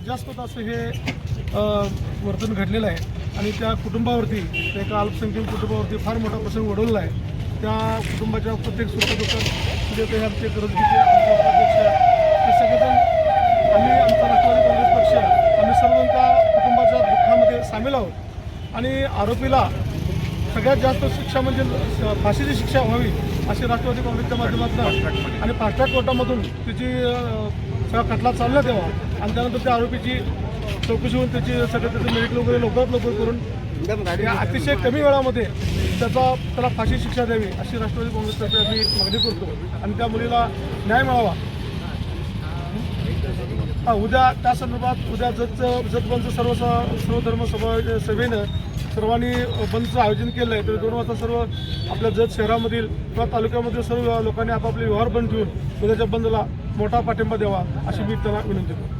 लज्जास्पद असं हे वर्तन घडलेलं आहे. आणि त्या कुटुंबावरती त्या एका अल्पसंख्याक कुटुंबावरती फार मोठा प्रसंग ओढवलेला आहे. त्या कुटुंबाच्या प्रत्येक सुखदुःखात म्हणजे ते आमचे गरजकीचे आमचे उपाध्यक्ष हे सगळेजण आम्ही आमचा राष्ट्रवादी काँग्रेस पक्ष आम्ही सर्वजण त्या कुटुंबाच्या दुःखामध्ये सामील आहोत. आणि आरोपीला सगळ्यात जास्त शिक्षा म्हणजे फाशीची शिक्षा व्हावी अशी राष्ट्रवादी काँग्रेसच्या माध्यमातून आणि फास्ट ट्रॅक कोर्टामधून त्याची सगळा खटला चालला तेव्हा. आणि त्यानंतर त्या आरोपीची चौकशी होऊन त्याची सगळं त्याचं मेडिकल वगैरे लवकरात लवकर करून या अतिशय कमी वेळामध्ये त्याचा त्याला फाशी शिक्षा द्यावी अशी राष्ट्रवादी काँग्रेसतर्फे आम्ही मागणी करतो. आणि त्या मुलीला न्याय मिळावा. हा उद्या त्या संदर्भात उद्या जतचं जतबंदचं सर्व स- सर्वधर्म सभा सभेनं सर्वांनी बंदचं आयोजन केलं आहे तर दोन वाजता सर्व आपल्या जत शहरामधील किंवा तालुक्यामधील सर्व लोकांनी आपापले व्यवहार बंद ठेवून उद्याच्या बंदला मोठा पाठिंबा द्यावा अशी मी त्यांना विनंती करतो.